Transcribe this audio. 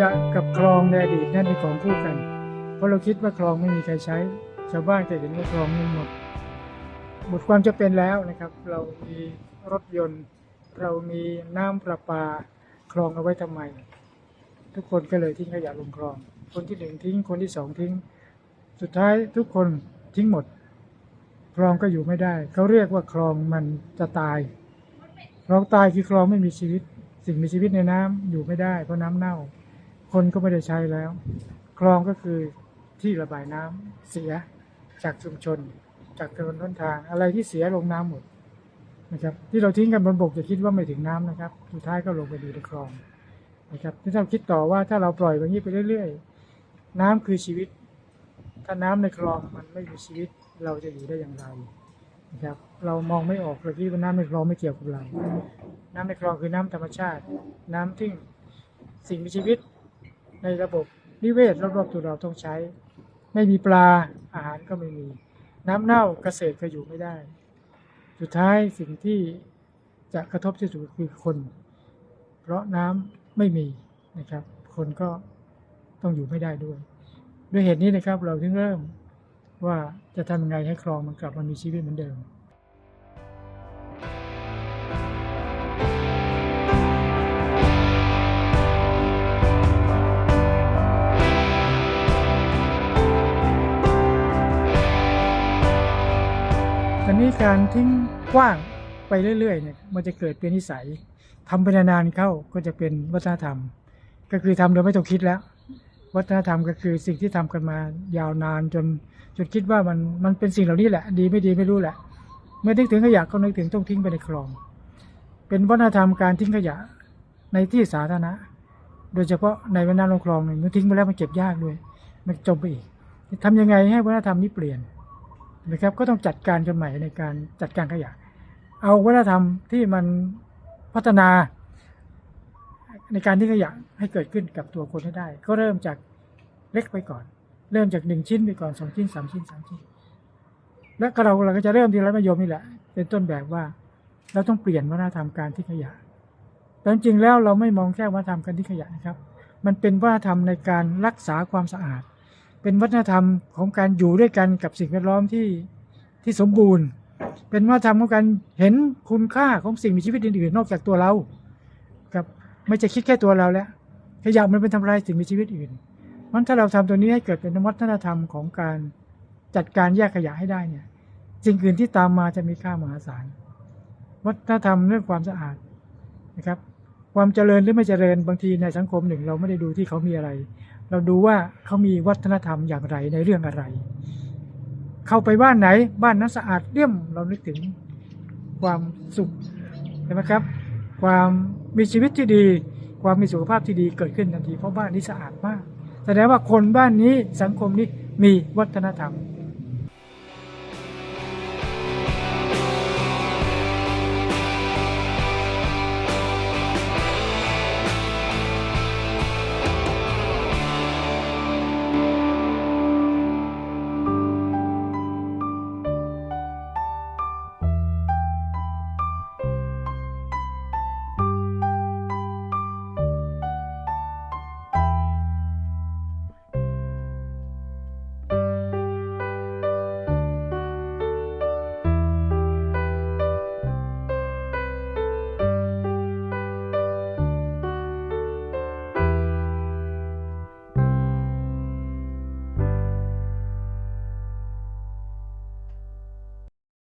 ยะกับคลองในอดีตนั่นเป็นของคู่กัน เพราะเราคิดว่าคลองไม่มีใครใช้ ชาวบ้านจะเห็นว่าคลองมันหมดหมดความจะเป็นแล้วนะครับ เรามีรถยนต์ เรามีน้ำประปาคลองเอาไว้ทำไม ทุกคนก็เลยทิ้งขยะลงคลอง คนที่หนึ่งทิ้งคนที่สองทิ้ง สุดท้ายทุกคนทิ้งหมด คลองก็อยู่ไม่ได้ เขาเรียกว่าคลองมันจะตายคลองตายคือคลองไม่มีชีวิต สิ่งมีชีวิตในน้ำอยู่ไม่ได้เพราะน้ำเน่า คนก็ไม่ได้ใช้แล้ว คลองก็คือที่ระบายน้ำเสียจากชุมชน จากถนนต้นทาง อะไรที่เสียลงน้ำหมดนะครับ ที่เราทิ้งกันบนบกจะคิดว่าไม่ถึงน้ำนะครับ สุดท้ายก็ลงไปดูในคลองนะครับที่เราคิดต่อว่าถ้าเราปล่อยแบบนี้ไปเรื่อย ๆ น้ำคือชีวิต ถ้าน้ำในคลองมันไม่มีชีวิตเราจะอยู่ได้อย่างไรนะครับ เรามองไม่ออกเราคิดว่าน้ำในคลองไม่เกี่ยวกับเรา น้ำในคลองคือน้ำธรรมชาติ น้ำที่สิ่งมีชีวิต ในระบบนิเวศรอบๆตัวเราต้องใช้ ไม่มีปลาอาหารก็ไม่มี น้ำเน่าเกษตรก็อยู่ไม่ได้ สุดท้ายสิ่งที่จะกระทบที่สุดคือคน เพราะน้ำไม่มีนะครับ คนก็ต้องอยู่ไม่ได้ด้วย ด้วยเหตุนี้นะครับเราถึงเริ่มว่าจะทำยังไงให้คลองมันกลับมามีชีวิตเหมือนเดิม อนนี้การทิ้งกว้างไปเรื่อยๆเนี่ยมันจะเกิดเป็นนิสัยทำไปนานๆเข้าก็จะเป็นวัฒนธรรม ก็คือทำโดยไม่ต้องคิดแล้ว วัฒนธรรมก็คือสิ่งที่ทำกันมายาวนานจนจนคิดว่ามันมันเป็นสิ่งเหล่านี้แหละ ดีไม่ดีไม่รู้แหละเมื่อนึกถึงขยะก็นึกถึงต้องทิ้งไปในคลอง เป็นวัฒนธรรมการทิ้งขยะในที่สาธารณะ โดยเฉพาะในแม่น้ำลำคลองเนี่ยมันทิ้งไปแล้วมันเก็บยากด้วย มันจมไปอีกทำยังไงให้วัฒนธรรมนี้เปลี่ยน นะครับก็ต้องจัดการกันใหม่ในการจัดการขยะ เอาวัฒนธรรมที่มันพัฒนาในการที่ขยะให้เกิดขึ้นกับตัวคนให้ได้ ก็เริ่มจากเล็กไปก่อน เริ่มจากหนึ่งชิ้นไปก่อนสองชิ้นสามชิ้นสามชิ้น แล้วเราเราก็จะเริ่มที่รัฐมยมนี่แหละเป็นต้นแบบว่าเราต้องเปลี่ยนวัฒนธรรมการที่ขยะ แต่จริงๆแล้วเราไม่มองแค่วัฒนธรรมการที่ขยะนะครับ มันเป็นวัฒนธรรมในการรักษาความสะอาด เป็นวัฒนธรรมของการอยู่ด้วยกันกับสิ่งแวดล้อมที่ที่สมบูรณ์ เป็นวัฒนธรรมของการเห็นคุณค่าของสิ่งมีชีวิตอื่นๆ นอกจากตัวเรากับไม่จะคิดแค่ตัวเราแล้วขยะมันเป็นทำลายสิ่งมีชีวิตอื่นมันถ้าเราทำตัวนี้ให้เกิดเป็นวัฒนธรรมของการจัดการแยกขยะให้ได้เนี่ยสิ่งอื่นที่ตามมาจะมีค่ามหาศาลวัฒนธรรมเรื่องความสะอาดนะครับ ความเจริญหรือไม่เจริญบางทีในสังคมหนึ่ง เราไม่ได้ดูที่เขามีอะไร เราดูว่าเขามีวัฒนธรรมอย่างไรในเรื่องอะไร เข้าไปบ้านไหน บ้านนั้นสะอาดเลี่ยมเรานึกถึงความสุขใช่ไหมครับ ความมีชีวิตที่ดี ความมีสุขภาพที่ดีเกิดขึ้นทันทีเพราะบ้านนี้สะอาดมาก แสดงว่าคนบ้านนี้สังคมนี้มีวัฒนธรรม